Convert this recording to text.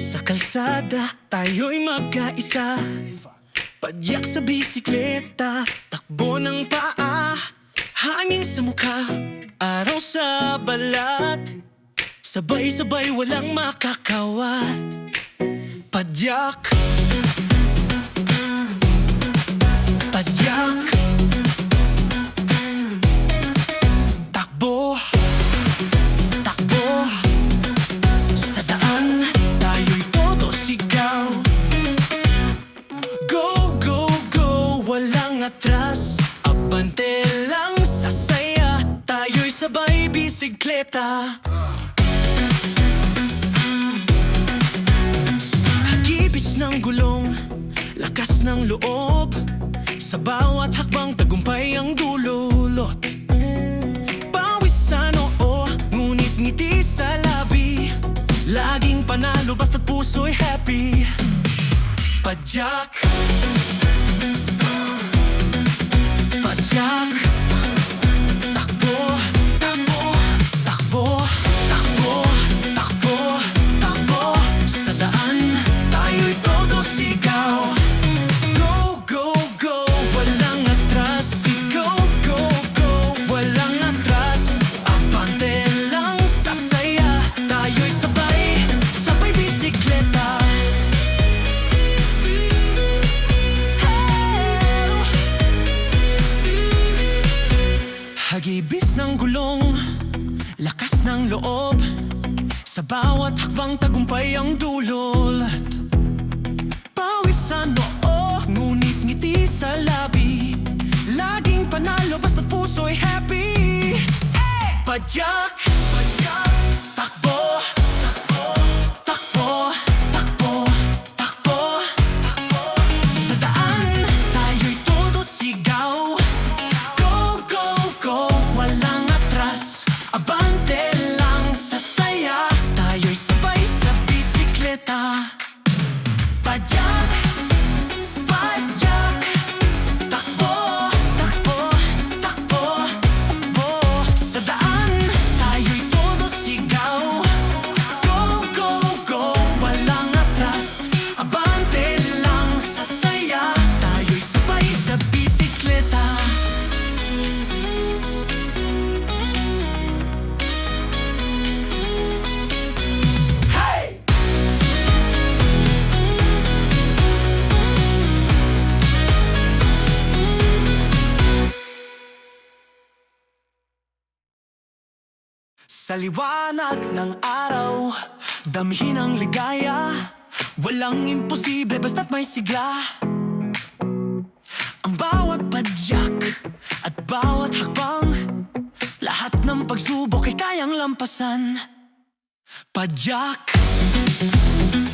Sa kalsada, tayo'y magkaisa. Padyak sa bisikleta, takbo ng paa. Hangin sa mukha, araw sa balat. Sabay-sabay walang makakawat Padyak. Padyak Abante lang sa saya Tayo'y sabay bisikleta. Hagibis ng gulong Lakas ng loob. Sa bawat hakbang tagumpay ang dululot. Pawis sa noo Ngunit ngiti sa labi. Laging panalo basta't puso'y happy. Padyak Padyak gulong Lakas ng loob. Sa bawat hakbang tagumpay ang dulot. Pawis sa noo Ngunit ngiti sa labi. Laging panalo basta't puso'y happy. Padyak Sa liwanag ng araw Damhin ang ligaya. Walang imposible basta't may sigla Ang bawat padyak At bawat hakbang Lahat ng pagsubok ay kayang lampasan. Padyak Padyak